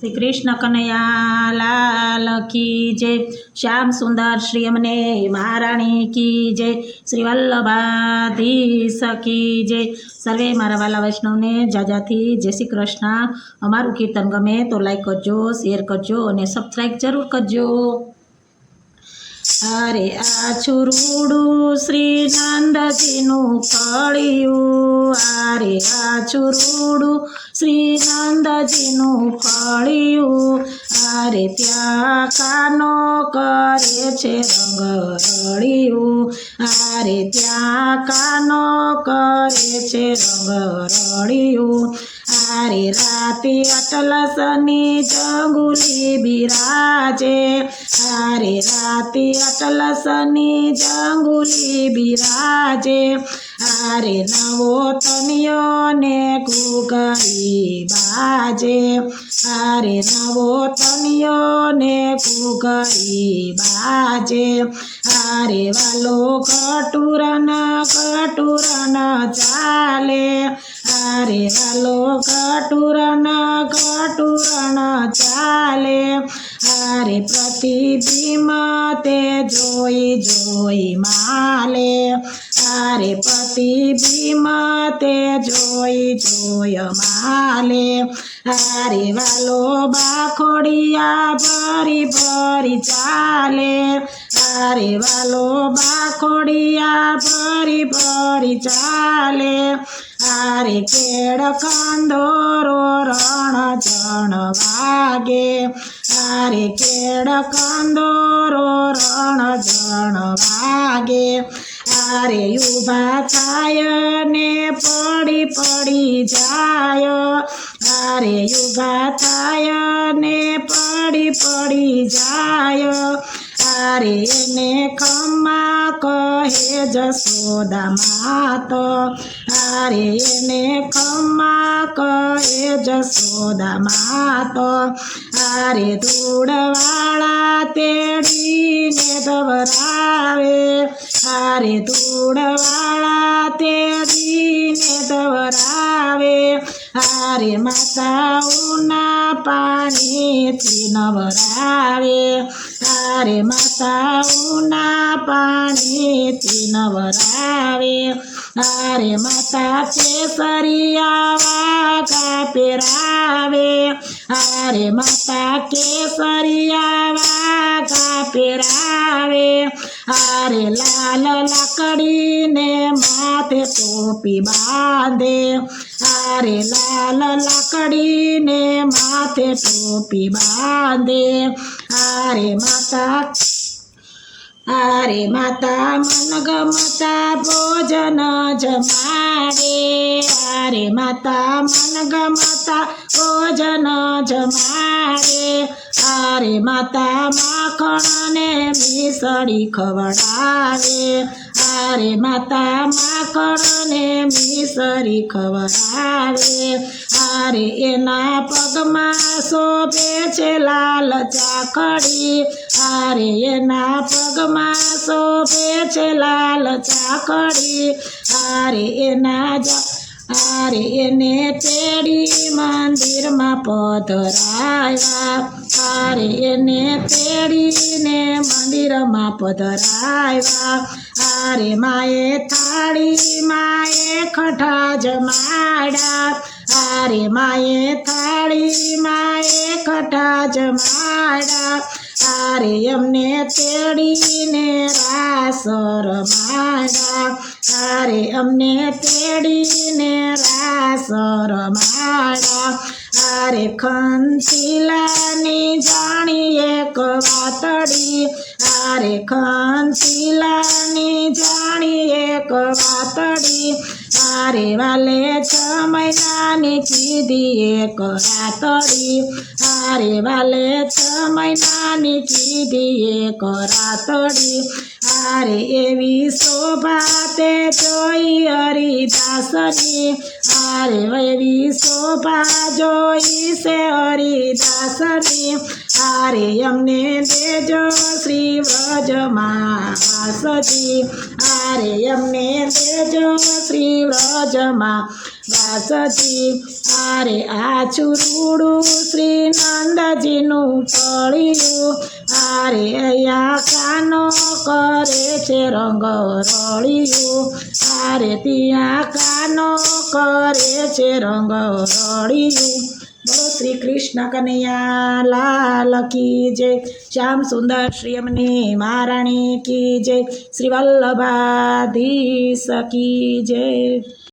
શ્રી કૃષ્ણ કનૈયા લાલ કી જય. શ્યામ સુંદર શ્રી અમને મહારાણી કી જય. શ્રી વલ્લભાધીશ કી જય. સર્વે મારા વાલા વૈષ્ણવને જાજાથી જય શ્રી કૃષ્ણ. અમારું કીર્તન ગમે તો લાઈક કરજો શેર કરજો અને સબસ્ક્રાઈબ જરૂર કરજો. અરે આ છુરુડું શ્રી નંદજીનું ફળિયું અરે આ છુરુડું શ્રી નંદજીનું ફળિયું અરે ત્યાં કાનો કરે છે રંગ રળિયું. આરે ત્યાં કાનો કરે છે રંગ રળિયું. આરે રાતે અટલસની જંગુલી બિરાજે. આરે રાતે અટલસની જંગુલી બિરાજે. આરે નવો તમિયો ને કુકરી બાજે. હારે નવો તમિયો ને કુકરી બાજે. હારે વાલો કટુરન કટુરન ચાલે. હારે વાલો કટુરન કટુરન ચાલે. આરે પ્રતિબિંબ તે જોઈ જોઈ માલે. આરે પ્રતિબિંબ તે જોઈ જોઈ માલે. આરે વાલો બાખોડિયા ભરી ભરી ચાલે. હારે વાલો બાખોડિયા ભરી ભરી ચાલે. હારે કેળ કંદોરો રણ ચણ વાગે. હારે કેળ કંદોરો રણ ચણ વાગે. આરે ઊભા થાય ને પડી પડી જાય. આરે ઊભા થાય ને પડી પડી જાય. આરે એને ખમા કહે જશોદા માત આરે એને ખમા કહે જશોદા માત આરે ધૂળવાળા તેડીને દવરાવે આરે ધૂળવાળા તેડીને દવરાવે આરે માતાઓના પાણીથી નવરાવે. હારે માતાઓના પાણીથી નવરાવે. હારે માતા છે સરિયાવા કાપે રાવે. હારે માતા કે સરિયાવા કાપે રાવે. હારે લાલ લાકડીને માથે ટોપી બાંધે. આરે લાલ લાકડીને માથે ટોપી બાંધે. આરે માતા આરે માતા મન ગમતા ભોજન જમાડે. આરે માતા મન ગમતા ભોજન જમાડે. આરે માતા, માખણને મિસળી ખવડાવે. આરે માતા માખણને મિસરી ખવડાવે. આરે એના પગમાં શોભે છે લાલ ચાકડી. આરે એના પગમાં શોભે છે લાલ ચાકડી. આરે એના જ આરે એને તેડી મંદિરમાં પધરાયા. અરે એને તેડીને મંદિરમાં પધરાવ્યા આરે માએ થાળી, માએ ખઠા જમાડા અરે માએ થાળી, માએ ખઠા જમાડા અરે એમને તેડીને રાસ રમાડા અરે અમને તેડીને રાસ રમાડા અરે ખંતીલાની જાણીએ એક આરે ખંતીલાની જાણી એક વાતડી. આરે વાલે છ મહિનાની કીધી એક રાતડી. આરે વાલે છ મહિનાની કીધી એક રાતડી. આરે એવી શોભા તે જોઈ હરિદાસની. આરે એવી શોભા જોઈ છે હરિદાસની. આરે અમને દેજો શ્રી વ્રજમાં વાસજી આરે અમને દેજો શ્રી વ્રજમાં વાસજી આરે આ ચુરુડું શ્રી નંદજીનું પળિયું. આરે અહીંયા કાનો કરે છે રંગ રળિયું. આરે ત્યાં કાનો કરે છે રંગ રળિયું. બોલો શ્રી કૃષ્ણ કનૈયા લાલ કી જય. શ્યામ સુંદર શ્રી અમને મહારાણી કી જય. શ્રી વલ્લભાધીશ કી જય.